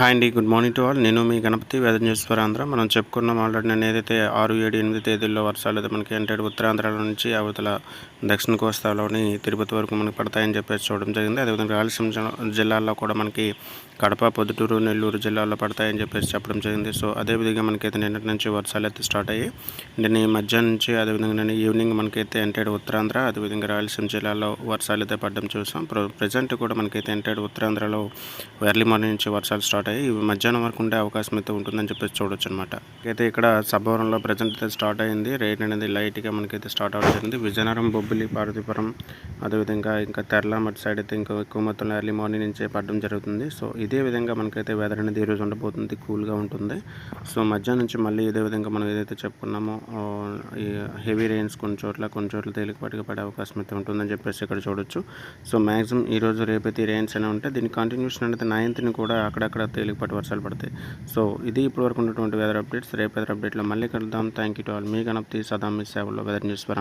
Hi అండి good morning to all నేను మీ Ganapathi weather news for Andhra. మనం చెప్పుకున్నాం ఆల్రెడీ నేను ఏదైతే ఆరు ఏడు ఎనిమిది తేదీల్లో వర్షాలు అయితే మనకి అంటే ఉత్తరాంధ్రలో నుంచి అవతల దక్షిణ కోస్తాలోని తిరుపతి వరకు మనకి పడతాయని చెప్పేసి చూడడం జరిగింది. అదేవిధంగా రాయలసీమ జిల్లా- జిల్లాల్లో కూడా మనకి కడప పొద్దుటూరు నెల్లూరు జిల్లాల్లో పడతాయని చెప్పేసి చెప్పడం జరిగింది. సో అదేవిధంగా మనకైతే నిన్నటి నుంచి వర్షాలు అయితే స్టార్ట్ అయ్యాయి. నేను ఈ మధ్యాహ్నం నుంచి అదేవిధంగా నేను ఈవినింగ్ మనకైతే ఎంటైడ్ ఉత్తరాంధ్ర అదేవిధంగా రాయలసీమ జిల్లాలో వర్షాలు అయితే పడడం చూసాం. ప్రో ప్రజెంట్ కూడా మనకైతే ఎంటైడ్ ఉత్తరాంధ్రలో ఎర్లీ మార్నింగ్ నుంచి వర్షాలు స్టార్ట్ అయ్యి ఇవి మధ్యాహ్నం వరకు ఉండే అవకాశం అయితే ఉంటుందని చెప్పేసి చూడొచ్చు అనమాట అయితే ఇక్కడ సభవరంలో ప్రజెంట్ అయితే స్టార్ట్ అయింది. రేట్ అనేది లైట్గా మనకైతే స్టార్ట్ అవ్వడం జరిగింది. విజయనగరం బొబ్బిలి పార్వతీపురం అదేవిధంగా ఇంకా తెరల మట్టి సైడ్ అయితే ఇంకా ఎక్కువ మొత్తంలో ఎర్లీ మార్నింగ్ నుంచే పడడం జరుగుతుంది. సో ఇదే విధంగా మనకైతే వెదర్ అనేది ఈరోజు ఉండబోతుంది. కూల్గా ఉంటుంది. సో మధ్యాహ్నం నుంచి మళ్ళీ ఇదే విధంగా మనం ఏదైతే చెప్పుకున్నామో ఈ హెవీ రెయిన్స్ కొన్ని చోట్ల కొన్ని చోట్ల తేలికపాటిగా పడే అవకాశం అయితే ఉంటుందని చెప్పేసి ఇక్కడ చూడొచ్చు. సో మ్యాక్సిమం ఈ రోజు రేపైతే రెయిన్స్ అనే ఉంటాయి దీని కంటిన్యూషన్ అనేది నైన్త్ని కూడా అక్కడక్కడ తేలికపాటి వర్షాలు పడతాయి. సో ఇది ఇప్పటి వరకు ఉన్నటువంటి వెదర్ అప్డేట్స్ రేపు వెదర్ అప్డేట్లో మళ్ళీ కలుద్దాం. థ్యాంక్ యూ టు ఆల్ మీ గణపతి సదా మీ సేవలో వెదర్ న్యూస్ పర్